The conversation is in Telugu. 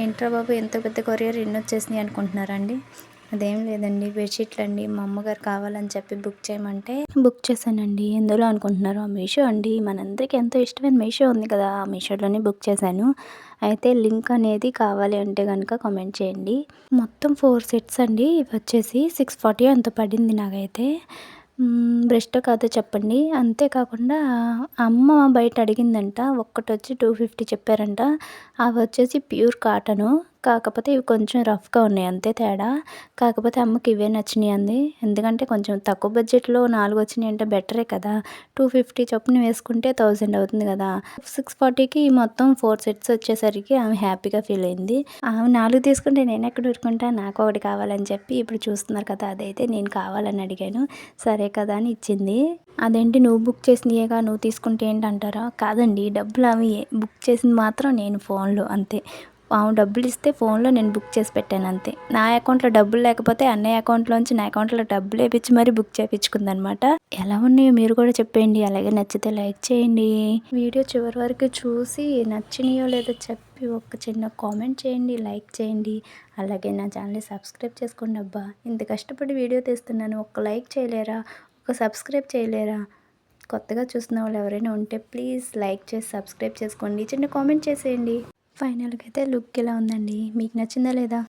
ఏంట్రా బాబు ఎంత పెద్ద కొరియర్ ఎన్ని వచ్చేసినాయి అనుకుంటున్నారండి? అదేం లేదండి బెడ్షీట్లు అండి మా అమ్మగారు కావాలని చెప్పి బుక్ చేయమంటే బుక్ చేశానండి. ఎందులో అనుకుంటున్నారు? ఆ మీషో అండి. మనందరికీ ఎంతో ఇష్టమైన మీషో ఉంది కదా ఆ మీషోలోనే బుక్ చేశాను. అయితే లింక్ అనేది కావాలి అంటే కనుక కామెంట్ చేయండి. మొత్తం ఫోర్ సెట్స్ అండి ఇవి వచ్చేసి సిక్స్ ఫార్టీ అంత పడింది నాకైతే. బ్రెస్ట్ కాదో చెప్పండి. అంతేకాకుండా అమ్మ బయట అడిగిందంట ఒక్కటి వచ్చి టూ ఫిఫ్టీ చెప్పారంట. అవి వచ్చేసి ప్యూర్ కాటను. కాకపోతే ఇవి కొంచెం రఫ్గా ఉన్నాయి అంతే తేడా. కాకపోతే అమ్మకి ఇవే నచ్చినాయి అంది. ఎందుకంటే కొంచెం తక్కువ బడ్జెట్లో నాలుగు వచ్చినాయి అంటే బెటరే కదా. టూ ఫిఫ్టీ చొప్పున వేసుకుంటే థౌజండ్ అవుతుంది కదా. సిక్స్ ఫార్టీకి మొత్తం ఫోర్ సెట్స్ వచ్చేసరికి ఆమె హ్యాపీగా ఫీల్ అయింది. ఆమె నాలుగు తీసుకుంటే నేను ఎక్కడ ఊరుకుంటా? నాకు ఒకటి కావాలని చెప్పి ఇప్పుడు చూస్తున్నారు కదా అదైతే నేను కావాలని అడిగాను. సరే కదా అని ఇచ్చింది. అదేంటి నువ్వు బుక్ చేసినయేగా నువ్వు తీసుకుంటే ఏంటంటారా? కాదండి డబ్బులు అవి బుక్ చేసింది మాత్రం నేను ఫోన్లో అంతే. డబ్బులు ఇస్తే ఫోన్లో నేను బుక్ చేసి పెట్టాను అంతే. నా అకౌంట్లో డబ్బులు లేకపోతే అన్నయ్య అకౌంట్లోంచి నా అకౌంట్లో డబ్బులు వేపించి మరీ బుక్ చేయించుకుందనమాట ఎలా ఉన్నాయో మీరు కూడా చెప్పేయండి అలాగే నచ్చితే లైక్ చేయండి. వీడియో చివరి వరకు చూసి నచ్చినాయో లేదో చెప్పి ఒక చిన్న కామెంట్ చేయండి లైక్ చేయండి. అలాగే నా ఛానల్ని సబ్స్క్రైబ్ చేసుకోండి అబ్బా. ఇంత కష్టపడి వీడియో తీస్తున్నాను ఒక లైక్ చేయలేరా? ఒక సబ్స్క్రైబ్ చేయలేరా? కొత్తగా చూసిన వాళ్ళు ఎవరైనా ఉంటే ప్లీజ్ లైక్ చేసి సబ్స్క్రైబ్ చేసుకోండి చిన్న కామెంట్ చేసేయండి. ఫైనల్గా అయితే లుక్ ఇలా ఉందండి? మీకు నచ్చిందా లేదా?